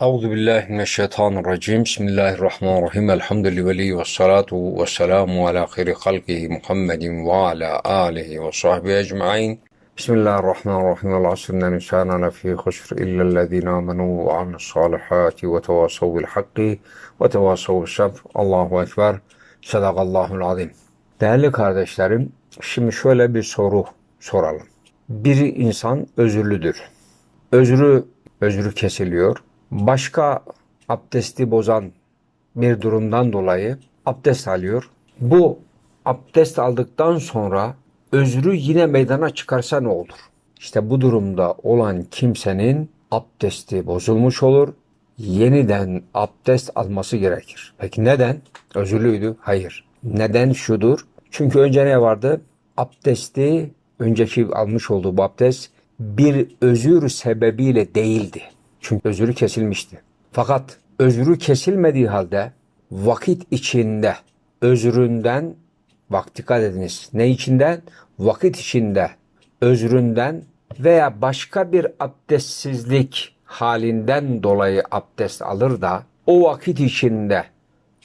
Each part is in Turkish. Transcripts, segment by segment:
Euzu billahi mineşşeytanirracim. Bismillahirrahmanirrahim. Elhamdülillahi ve li ve salatu ve selamu ala hayri halkihi Muhammedin ve ala alihi ve sahbihi ecmaîn. Bismillahirrahmanirrahim. Vel asr innel insana lefî husr illellezîne âmenû ve amilussalihâti ve tevâsav bil hakki ve tevâsav bis sabr. Allahu ekber. Sadakallahul azim. Değerli kardeşlerim, şimdi şöyle bir soru soralım. Bir insan özürlüdür. Özrü özrü kesiliyor. Başka abdesti bozan bir durumdan dolayı abdest alıyor. Bu abdest aldıktan sonra özrü yine meydana çıkarsa ne olur? İşte bu durumda olan kimsenin abdesti bozulmuş olur. Yeniden abdest alması gerekir. Peki neden? Özürlüydü. Hayır. Neden şudur? Çünkü önce ne vardı? Abdesti önceki almış olduğu bu abdest bir özür sebebiyle değildi. Çünkü özürü kesilmişti. Fakat özürü kesilmediği halde vakit içinde özründen bak dikkat ediniz. Ne içinden? Vakit içinde özründen veya başka bir abdestsizlik halinden dolayı abdest alır da o vakit içinde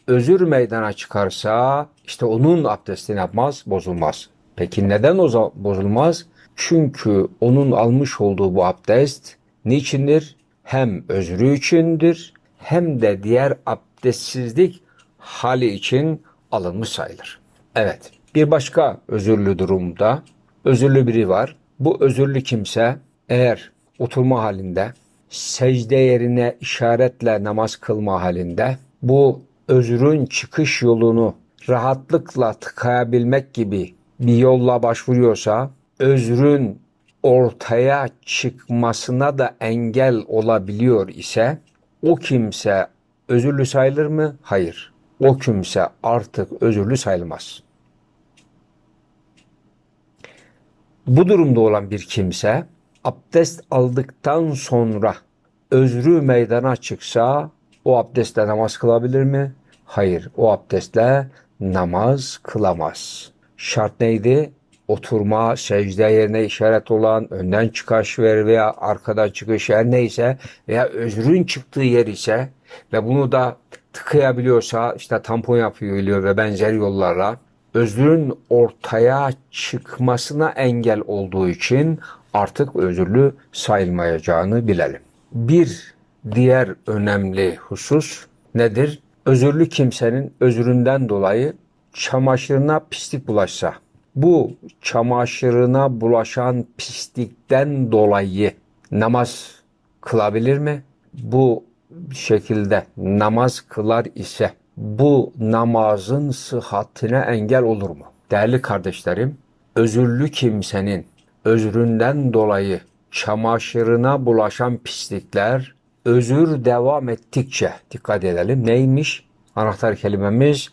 özür meydana çıkarsa işte onun abdesti yapmaz? Bozulmaz. Peki neden o bozulmaz? Çünkü onun almış olduğu bu abdest niçindir? Hem özrü içindir hem de diğer abdestsizlik hali için alınmış sayılır. Evet bir başka özürlü durumda özürlü biri var. Bu özürlü kimse eğer oturma halinde secde yerine işaretle namaz kılma halinde bu özrün çıkış yolunu rahatlıkla tıkayabilmek gibi bir yolla başvuruyorsa özrün ortaya çıkmasına da engel olabiliyor ise o kimse özürlü sayılır mı? Hayır. O kimse artık özürlü sayılmaz. Bu durumda olan bir kimse abdest aldıktan sonra özrü meydana çıksa o abdestle namaz kılabilir mi? Hayır. O abdestle namaz kılamaz. Şart neydi? Oturma, secde yerine işaret olan, önden çıkış ver veya arkadan çıkış her neyse veya özrün çıktığı yer ise ve bunu da tıkayabiliyorsa işte tampon yapıyor ve benzer yollarla özrün ortaya çıkmasına engel olduğu için artık özürlü sayılmayacağını bilelim. Bir diğer önemli husus nedir? Özürlü kimsenin özründen dolayı çamaşırına pislik bulaşsa, bu çamaşırına bulaşan pislikten dolayı namaz kılabilir mi? Bu şekilde namaz kılar ise bu namazın sıhhatine engel olur mu? Değerli kardeşlerim, özürlü kimsenin özründen dolayı çamaşırına bulaşan pislikler özür devam ettikçe dikkat edelim neymiş? Anahtar kelimemiz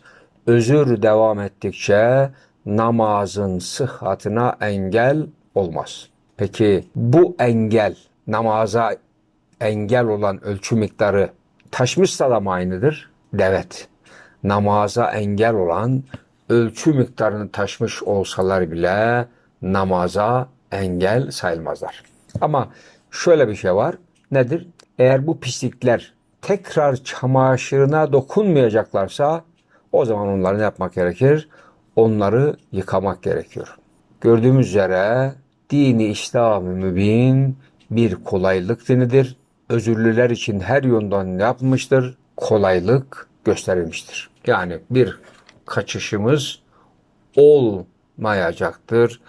özür devam ettikçe namazın sıhhatine engel olmaz. Peki bu engel namaza engel olan ölçü miktarı taşmışsa da mı aynıdır? Evet. Namaza engel olan ölçü miktarını taşmış olsalar bile namaza engel sayılmazlar. Ama şöyle bir şey var. Nedir? Eğer bu pislikler tekrar çamaşırına dokunmayacaklarsa o zaman onları ne yapmak gerekir? Onları yıkamak gerekiyor. Gördüğümüz üzere dini İslam-ı mübin bir kolaylık dinidir. Özürlüler için her yönden ne yapmıştır? Kolaylık gösterilmiştir. Yani bir kaçışımız olmayacaktır.